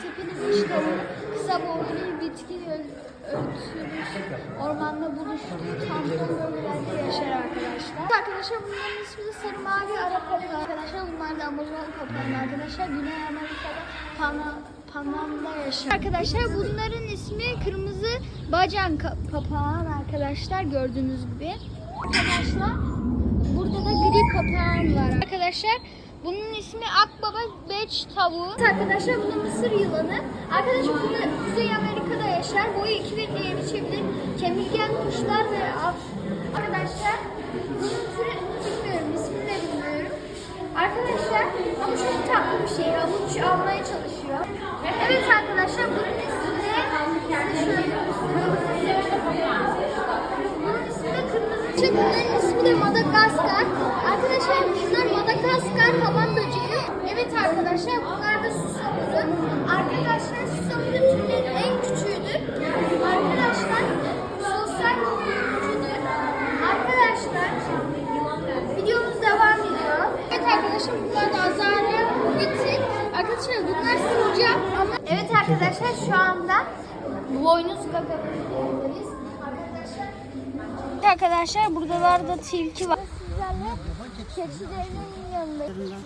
tipini tavuğu, kısa boylu bitki örtülmüş ormanda buluştuğu tampon bölgelerde yaşar arkadaşlar. Arkadaşlar bunların ismi de sarı mavi Arap papağanı. Arkadaşlar bunlar da Amazon papağanı arkadaşlar. Güney Amerika'da Pana, yaşar. Arkadaşlar bunların ismi kırmızı bacan ka- papağan arkadaşlar gördüğünüz gibi. Arkadaşlar burada da gri papağan var. Arkadaşlar bunun ismi akbaba beç tavuğu. Arkadaşlar bu da mısır yılanı. Arkadaşlar bu da Kuzey Amerika'da yaşar. Boyu 2 metreye geçebilir. Kemirgen kuşlar ve av. Arkadaşlar bunun türü bilmiyorum. ismini de bilmiyorum. Arkadaşlar ama çok tatlı bir şey. Havuç almaya çalışıyor. Evet arkadaşlar bunun ismi de bunun ismi de kırmızı çiçek. Bunların ismi de Madagaskar. Arkadaşlar bunlar Madagaskar havan böceği. Evet arkadaşlar bunlar da susamuru. Arkadaşlar susamuru türlerin en küçüğüdür. Arkadaşlar sosyal küçüğüdür. Arkadaşlar videomuz devam ediyor. Evet arkadaşlar bunlar da azarlı getir. Arkadaşlar bunlar sincap ama Evet arkadaşlar şu anda boynuz gagalarındayız. Arkadaşlar Arkadaşlar buradalarda tilki var. Sizlerle keçilerinin yanındayız.